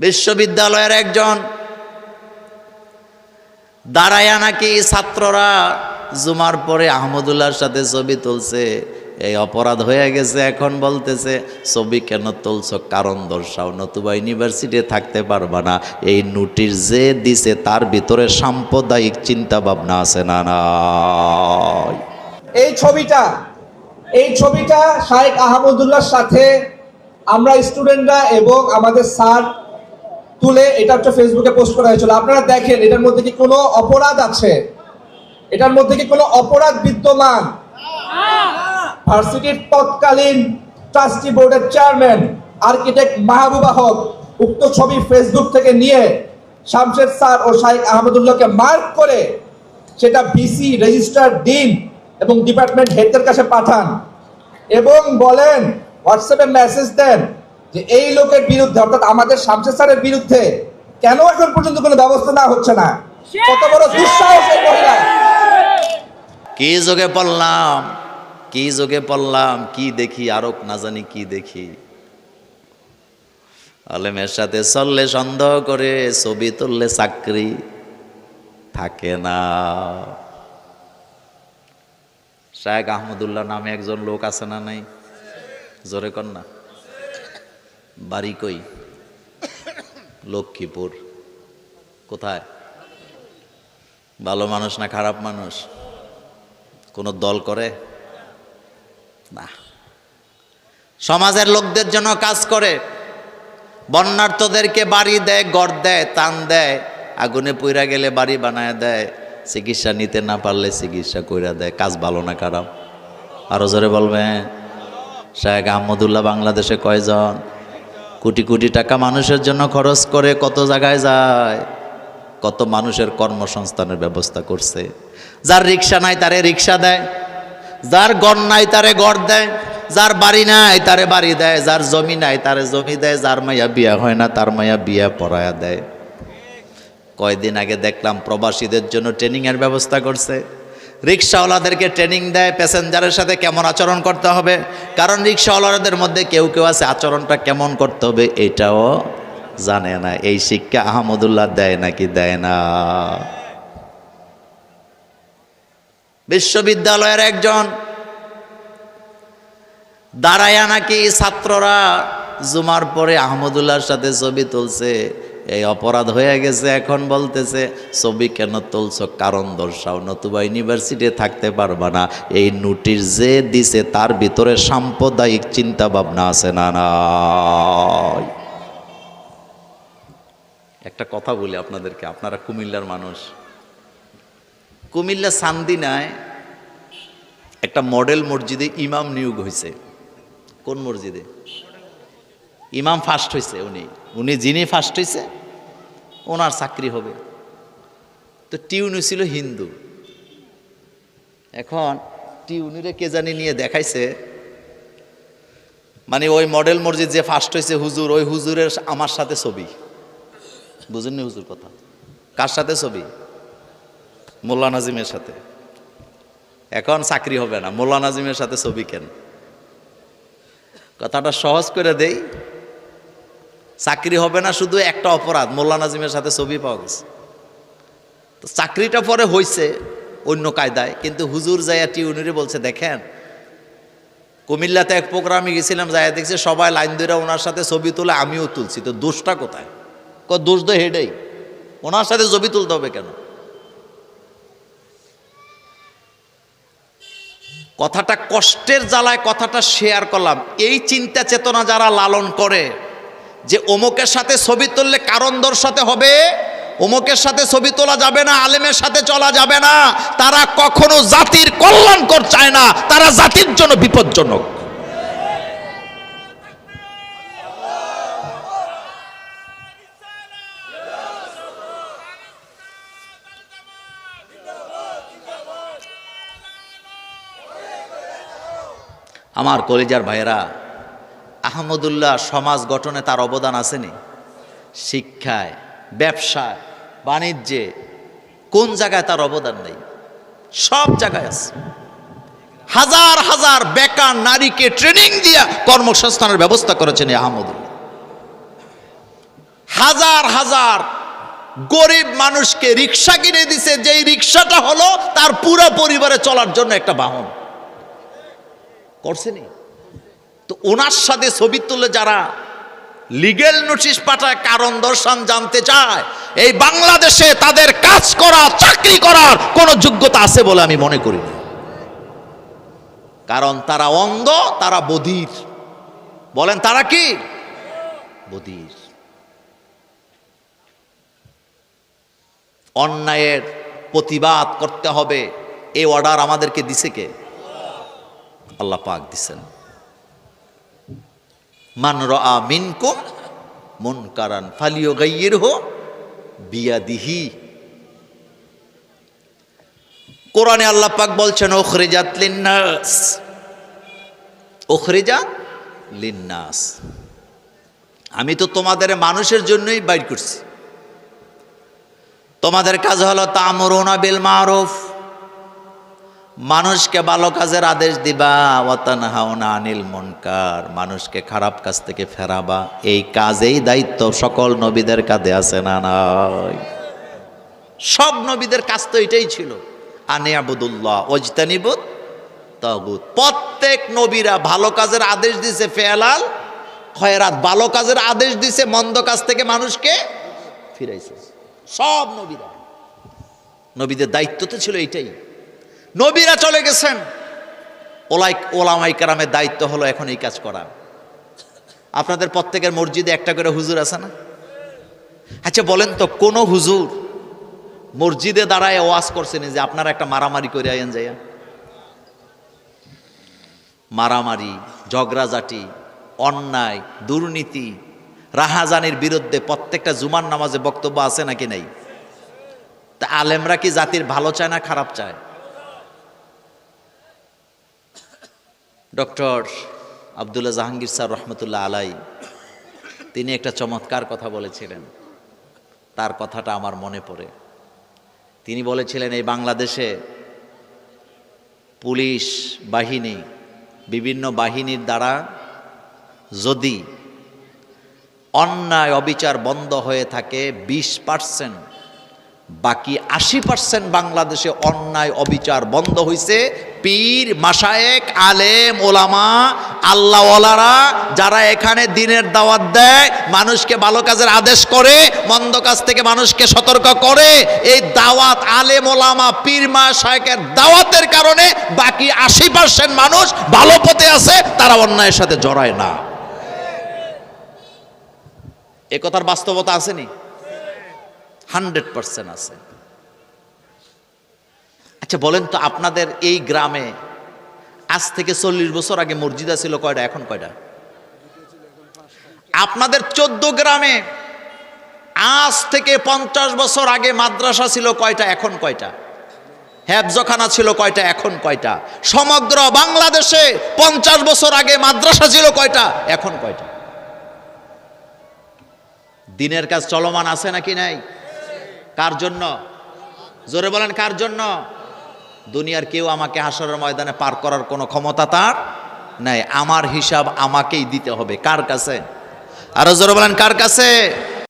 বিশ্ববিদ্যালয়ের একজন। দাঁড়ায়া নাকি ছাত্ররা জুমার পরে আহমদুল্লাহর সাথে ছবি তুলছে। এই অপরাধ হয়ে গেছে, এখন বলতেছে, ছবি কেন তুলছ? কারণ দর্শাও, নতুবা ইউনিভার্সিটি থাকতে পারবা না। এই নোটিশ যে দিছে, তার ভিতরে সাম্প্রদায়িক চিন্তা ভাবনা আছে না নাই? এই ছবিটা এই ছবিটা শাহেক আহমদুল্লাহর সাথে আমরা স্টুডেন্টরা এবং আমাদের স্যার তুলে এটা হচ্ছে ফেসবুকে পোস্ট করা হয়েছিল। আপনারা দেখেন, এটার মধ্যে কি কোনো অপরাধ আছে? এটার মধ্যে কি কোনো অপরাধ বিদ্যমান? ভার্সিটির তৎকালীন ট্রাস্টি বোর্ডের চেয়ারম্যান আর্কিটেক্ট মাহবুবা হক, উক্ত ছবি ফেসবুক থেকে নিয়ে শামশেদ স্যার ও শাহেক আহমদুল্লাহকে মার্ক করে সেটা ভিসি রেজিস্ট্রার ডিন এবং ডিপার্টমেন্ট হেডদের কাছে পাঠান এবং বলেন হোয়াটসঅ্যাপে মেসেজ দেন যে এই লোকের বিরুদ্ধে, অর্থাৎ আমাদের শামশেদ স্যারের বিরুদ্ধে কেন এখন পর্যন্ত কোনো ব্যবস্থা না হচ্ছে না? কত বড় দুঃসাহস এই মহিলা কি যোগে পড়লাম, কি যোগে পড়লাম, কি দেখি, আরও না জানি কি দেখি। আলেমের সাথে চললে সন্দেহ করে, ছবি তুললে চাকরি থাকে না। শায়েক আহমদুল্লাহ নামে একজন লোক আছে না নাই? জোরে কর না। বাড়ি কই? লক্ষ্মীপুর। কোথায়? ভালো মানুষ না খারাপ মানুষ? কোনো দল করে? না। সমাজের লোকদের জন্য কাজ করে। বন্যার্থদেরকে বাড়ি দেয়, গড় দেয় তান দেয়, আগুনে পুইরা গেলে বাড়ি বানায় দেয়। চিকিৎসা নিতে না পারলে চিকিৎসা কইরা দেয়। কাজ ভালো না খারাপ? আরও জোরে বলবেন? শাহেক আহমদুল্লাহ বাংলাদেশে কয়জন? কোটি কোটি টাকা মানুষের জন্য খরচ করে কত জায়গায় যায়, কত মানুষের কর্মসংস্থানের ব্যবস্থা করছে। যার রিক্সা নাই তারে রিক্সা দেয়, যার গড় নাই তারে গড় দেয়, যার বাড়ি নাই তারে বাড়ি দেয়, যার জমি নাই তারে জমি দেয়, যার মাইয়া বিয়া হয় না তার মাইয়া বিয়া পড়ায়া দেয়। কয়দিন আগে দেখলাম প্রবাসীদের জন্য ট্রেনিংয়ের ব্যবস্থা করছে। রিক্সাওয়ালাদেরকে ট্রেনিং দেয় প্যাসেঞ্জারের সাথে কেমন আচরণ করতে হবে? কারণ রিক্সাওয়ালাদের মধ্যে কেউ কেউ আছে, আচরণটা কেমন করতে হবে এটাও জানে না। এই শিক্ষা আহমদুল্লাহ দেয় নাকি দেয় না? বিশ্ববিদ্যালয়ের একজন দাঁড়ায়া নাকি ছাত্ররা জুমার পরে আহমদুল্লাহর সাথে ছবি তুলছে। এই অপরাধ হয়ে গেছে, এখন বলতেছে, ছবি কেন তুলছ? কারণ দর্শাও নতুবা ইউনিভার্সিটি থাকতে পারবা না। এই নোটিশ যে দিছে, তার ভিতরে সাম্প্রদায়িক চিন্তা ভাবনা আছে না না একটা কথা বলি আপনাদেরকে, আপনারা কুমিল্লার মানুষ। কুমিল্লা সান্দিনায় একটা মডেল মসজিদে ইমাম নিয়োগ হয়েছে। কোন মসজিদে? ইমাম ফার্স্ট হয়েছে উনি। উনি যিনি ফার্স্ট হয়েছে ওনার চাকরি হবে। তো টিউনি ছিল হিন্দু। এখন টিউনিরে কে জানি নিয়ে দেখাইছে। মানে ওই মডেল মসজিদ যে ফার্স্ট হয়েছে হুজুর, ওই হুজুরের আমার সাথে ছবি। বুঝেননি হুজুর কথা? কার সাথে ছবি? মোল্লা নাজিমের সাথে। এখন চাকরি হবে না। মোল্লা নাজিমের সাথে ছবি কেন? কথাটা সহজ করে দেই। চাকরি হবে না, শুধু একটা অপরাধ। মোল্লা নাজিমের সাথে ছবি পাওয়া গেছে। তো চাকরিটা পরে হয়েছে অন্য কায়দায়, কিন্তু হুজুর যাইয়া টিউনিরে বলছে, দেখেন, কুমিল্লাতে এক প্রোগ্রামে গেছিলাম, যাইয়া দেখছি সবাই লাইন ধরে ওনার সাথে ছবি তুলে আমিও তুলছি। তো দোষটা কোথায়? ক দোষ তো হেডেই। ওনার সাথে ছবি তুলতে হবে কেন? কথাটা কষ্টের জ্বালায় কথাটা শেয়ার করলাম। এই চিন্তা চেতনা যারা লালন করে যে অমুকের সাথে ছবি তুললে কারণ দর্শাতে হবে, অমুকের সাথে ছবি তোলা যাবে না, আলেমের সাথে চলা যাবে না। তারা কখনো জাতির কল্যাণকর চায় না, তারা জাতির জন্য বিপজ্জনক। আমার কলিজার ভাইয়েরা আহমদুল্লাহ সমাজ গঠনে তার অবদান আসেনি। শিক্ষায়, ব্যবসায়, বাণিজ্যে কোন জায়গায় তার অবদান নেই? সব জায়গায় আছে। হাজার হাজার বেকার নারীকে ট্রেনিং দিয়া কর্মসংস্থানের ব্যবস্থা করেছেন আহমদুল্লাহ। হাজার হাজার গরিব মানুষকে রিক্সা কিনে দিছে, যেই রিক্সাটা হলো তার পুরো পরিবারে চলার জন্য একটা বাহন। করছেনি তো ওনার সাথে ছবি তুলে যারা লিগেল নোটিশ পাঠায়, কারণ দর্শন জানতে চায়, এই বাংলাদেশে তাদের কাজ করা, চাকরি করার কোনো যোগ্যতা আছে বলে আমি মনে করি না। কারণ তারা অন্ধ, তারা বধির। বলেন, তারা কি? বধির। অন্যায়ের প্রতিবাদ করতে হবে, এই অর্ডার আমাদেরকে দিছে কে? আল্লাহ পাক দিছেন। মান রা মিনকুম মুনকারান ফালিও গাইয়ের হো বিয়াদিহি। কোরআনে আল্লাহ পাক বলছেন ওখরেজাত লিন্নাস। ওখরেজা লিন্নাস। আমি তো তোমাদের মানুষের জন্যই বাইর করছি। তোমাদের কাজ হলো তামরুনা বিল মারুফ। মানুষকে ভালো কাজের আদেশ দিবা। ওয়াতানহাউনা আনিল মুনকার। মানুষকে খারাপ কাজ থেকে ফেরাবা। এই কাজেই দায়িত্ব সকল নবীদের কাঁধে আছে না নাই? সব নবীদের কাজ তো এটাই ছিল। আনে আবুদুল্লাহ ওজতানিবুদ তাগুত। প্রত্যেক নবীরা ভালো কাজের আদেশ দিছে ফেলাল, খয়রাত ভালো কাজের আদেশ দিছে, মন্দ কাজ থেকে মানুষকে ফিরাইছে। সব নবীরা। নবীদের দায়িত্ব তো ছিল এইটাই নবীরা চলে গেছেন। ওলাই ওলামাই কারামের দায়িত্ব হলো এখন এই কাজ করা। আপনাদের প্রত্যেকের মসজিদে একটা করে হুজুর আছে না? আচ্ছা বলেন তো, কোন হুজুর মসজিদে দাঁড়ায় ওয়াজ করছেন যে আপনারা একটা মারামারি করে আইন যাইয়া? মারামারি, ঝগড়াঝাটি, অন্যায়, দুর্নীতি, রাহাজানির বিরুদ্ধে প্রত্যেকটা জুমার নামাজে বক্তব্য আছে নাকি নাই? তা আলেমরা কি জাতির ভালো চায় না খারাপ চায়? ডক্টর আবদুল্লাহ জাহাঙ্গীর স্যার রহমতুল্লাহ আলাই, তিনি একটা চমৎকার কথা বলেছিলেন। তার কথাটা আমার মনে পড়ে। তিনি বলেছিলেন, এই বাংলাদেশে পুলিশ বাহিনী, বিভিন্ন বাহিনীর দ্বারা যদি অন্যায় অবিচার বন্ধ হয়ে থাকে, বিশ পার্সেন্ট বাকি আশি পার্সেন্ট বাংলাদেশে অন্যায় অবিচার বন্ধ হয়েছে পীর মাসায়েক আলেম, ওলামা, আল্লাহওয়ালারা যারা এখানে দিনের দাওয়াত দেয়, মানুষকে ভালো কাজের আদেশ করে, মন্দ কাজ থেকে মানুষকে সতর্ক করে, এই দাওয়াত আলেম, ওলামা, পীর মাসায়েকের দাওয়াতের কারণে বাকি আশি পার্সেন্ট মানুষ ভালো পথে আছে, তারা অন্যায়ের সাথে জড়ায় না। এ কথার বাস্তবতা আসেনি হান্ড্রেড পার্সেন্ট আছে। আচ্ছা বলেন তো আপনাদের এই গ্রামে আজ থেকে চল্লিশ বছর আগে মসজিদা ছিল কয়টা, এখন কয়টা? আপনাদের চোদ্দ গ্রামে আজ থেকে পঞ্চাশ বছর আগে মাদ্রাসা ছিল কয়টা, এখন কয়টা? হ্যাবজখানা ছিল কয়টা, এখন কয়টা? সমগ্র বাংলাদেশে পঞ্চাশ বছর আগে মাদ্রাসা ছিল কয়টা, এখন কয়টা? দিনের কাজ চলমান আছে নাকি নাই? কার জন্য? জোরে বলেন, কার জন্য? দুনিয়ার কেউ আমাকে হাসরের ময়দানে পার করার কোনো ক্ষমতা তার নাই। আমার হিসাব আমাকেই দিতে হবে। কার কাছে? আরও জোর বলেন, কার কাছে?